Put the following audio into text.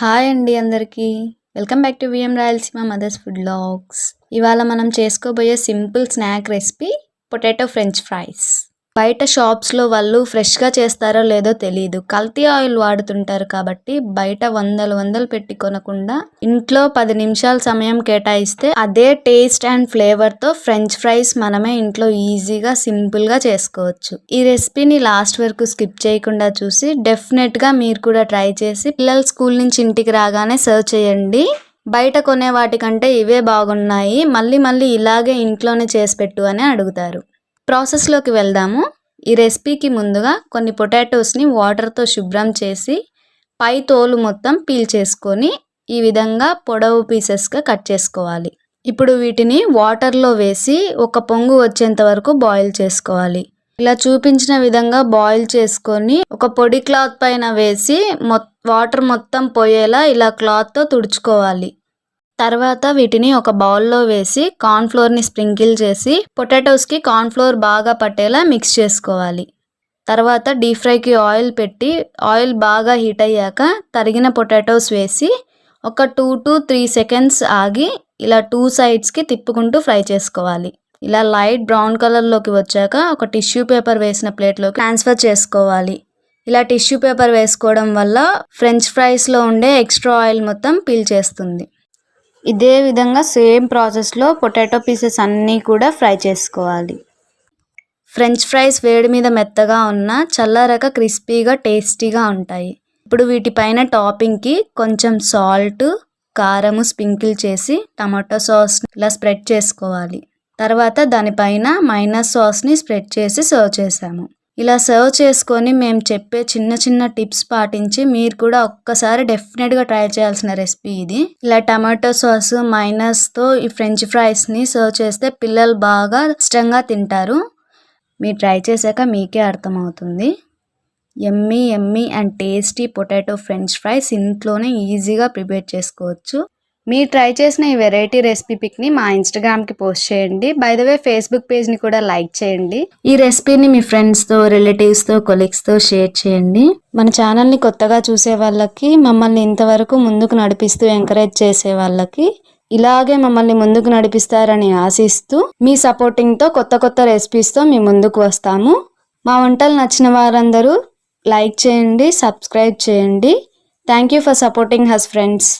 Hi అండి అందరికీ. Welcome back to VM Rayalaseema mothers food logs ఇవాళ మనం చేసుకోబోయే simple snack recipe potato French fries. బయట షాప్స్లో వాళ్ళు ఫ్రెష్గా చేస్తారో లేదో తెలియదు కల్తీ ఆయిల్ వాడుతుంటారు కాబట్టి బయట వందలు వందలు పెట్టి కొనకుండా ఇంట్లో పది నిమిషాల సమయం కేటాయిస్తే అదే టేస్ట్ అండ్ ఫ్లేవర్తో ఫ్రెంచ్ ఫ్రైస్ మనమే ఇంట్లో ఈజీగా సింపుల్గా చేసుకోవచ్చు. ఈ రెసిపీని లాస్ట్ వరకు స్కిప్ చేయకుండా చూసి డెఫినెట్గా మీరు కూడా ట్రై చేసి పిల్లలు స్కూల్ నుంచి ఇంటికి రాగానే సర్వ్ చేయండి. బయట కొనే వాటికంటే ఇవే బాగున్నాయి. మళ్ళీ మళ్ళీ ఇలాగే ఇంట్లోనే చేసి పెట్టు అని అడుగుతారు. ప్రాసెస్లోకి వెళ్దాము. ఈ రెసిపీకి ముందుగా కొన్ని పొటాటోస్ని వాటర్తో శుభ్రం చేసి పై తోలు మొత్తం పీల్ చేసుకొని ఈ విధంగా పొడవు పీసెస్గా కట్ చేసుకోవాలి. ఇప్పుడు వీటిని వాటర్లో వేసి ఒక పొంగు వచ్చేంత వరకు బాయిల్ చేసుకోవాలి. ఇలా చూపించిన విధంగా బాయిల్ చేసుకొని ఒక పొడి క్లాత్ పైన వేసి మొ వాటర్ మొత్తం పోయేలా ఇలా క్లాత్తో తుడుచుకోవాలి. తర్వాత వీటిని ఒక బౌల్లో వేసి కార్న్ఫ్లోర్ని స్ప్రింకిల్ చేసి పొటాటోస్కి కార్న్ఫ్లోర్ బాగా పట్టేలా మిక్స్ చేసుకోవాలి. తర్వాత డీప్ ఫ్రైకి ఆయిల్ పెట్టి ఆయిల్ బాగా హీట్ అయ్యాక తరిగిన పొటాటోస్ వేసి ఒక టూ టు త్రీ సెకండ్స్ ఆగి ఇలా టూ సైడ్స్కి తిప్పుకుంటూ ఫ్రై చేసుకోవాలి. ఇలా లైట్ బ్రౌన్ కలర్లోకి వచ్చాక ఒక టిష్యూ పేపర్ వేసిన ప్లేట్లోకి ట్రాన్స్ఫర్ చేసుకోవాలి. ఇలా టిష్యూ పేపర్ వేసుకోవడం వల్ల ఫ్రెంచ్ ఫ్రైస్లో ఉండే ఎక్స్ట్రా ఆయిల్ మొత్తం పీల్ చేస్తుంది. ఇదే విధంగా సేమ్ ప్రాసెస్లో పొటాటో పీసెస్ అన్నీ కూడా ఫ్రై చేసుకోవాలి. ఫ్రెంచ్ ఫ్రైస్ వేడి మీద మెత్తగా ఉన్న చల్లారక క్రిస్పీగా టేస్టీగా ఉంటాయి. ఇప్పుడు వీటిపైన టాపింగ్కి కొంచెం సాల్ట్ కారము స్ప్రింకిల్ చేసి టమాటో సాస్ ఇలా స్ప్రెడ్ చేసుకోవాలి. తర్వాత దానిపైన మైనస్ సాస్ని స్ప్రెడ్ చేసి సర్వ్ చేసాము. ఇలా సర్వ్ చేసుకొని మేము చెప్పే చిన్న చిన్న టిప్స్ పాటించి మీరు కూడా ఒక్కసారి డెఫినెట్గా ట్రై చేయాల్సిన రెసిపీ ఇది. ఇలా టమాటో సాస్ మైనస్తో ఈ ఫ్రెంచ్ ఫ్రైస్ని సర్వ్ చేస్తే పిల్లలు బాగా ఇష్టంగా తింటారు. మీరు ట్రై చేశాక మీకే అర్థమవుతుంది. Yummy yummy and tasty potato French fries ఇంట్లోనే ఈజీగా ప్రిపేర్ చేసుకోవచ్చు. మీరు ట్రై చేసిన ఈ వెరైటీ రెసిపీ పిక్ని మా ఇన్స్టాగ్రామ్కి పోస్ట్ చేయండి. బై ద వే ఫేస్బుక్ పేజ్ని కూడా లైక్ చేయండి. ఈ రెసిపీని మీ ఫ్రెండ్స్తో రిలేటివ్స్తో కొలీగ్స్తో షేర్ చేయండి. మన ఛానల్ని కొత్తగా చూసే వాళ్ళకి మమ్మల్ని ఇంతవరకు ముందుకు నడిపిస్తూ ఎంకరేజ్ చేసే వాళ్ళకి ఇలాగే మమ్మల్ని ముందుకు నడిపిస్తారని ఆశిస్తూ మీ సపోర్టింగ్తో కొత్త కొత్త రెసిపీస్తో మీ ముందుకు వస్తాము. మా వంటలు నచ్చిన వారందరూ లైక్ చేయండి సబ్స్క్రైబ్ చేయండి. Thank you for supporting us friends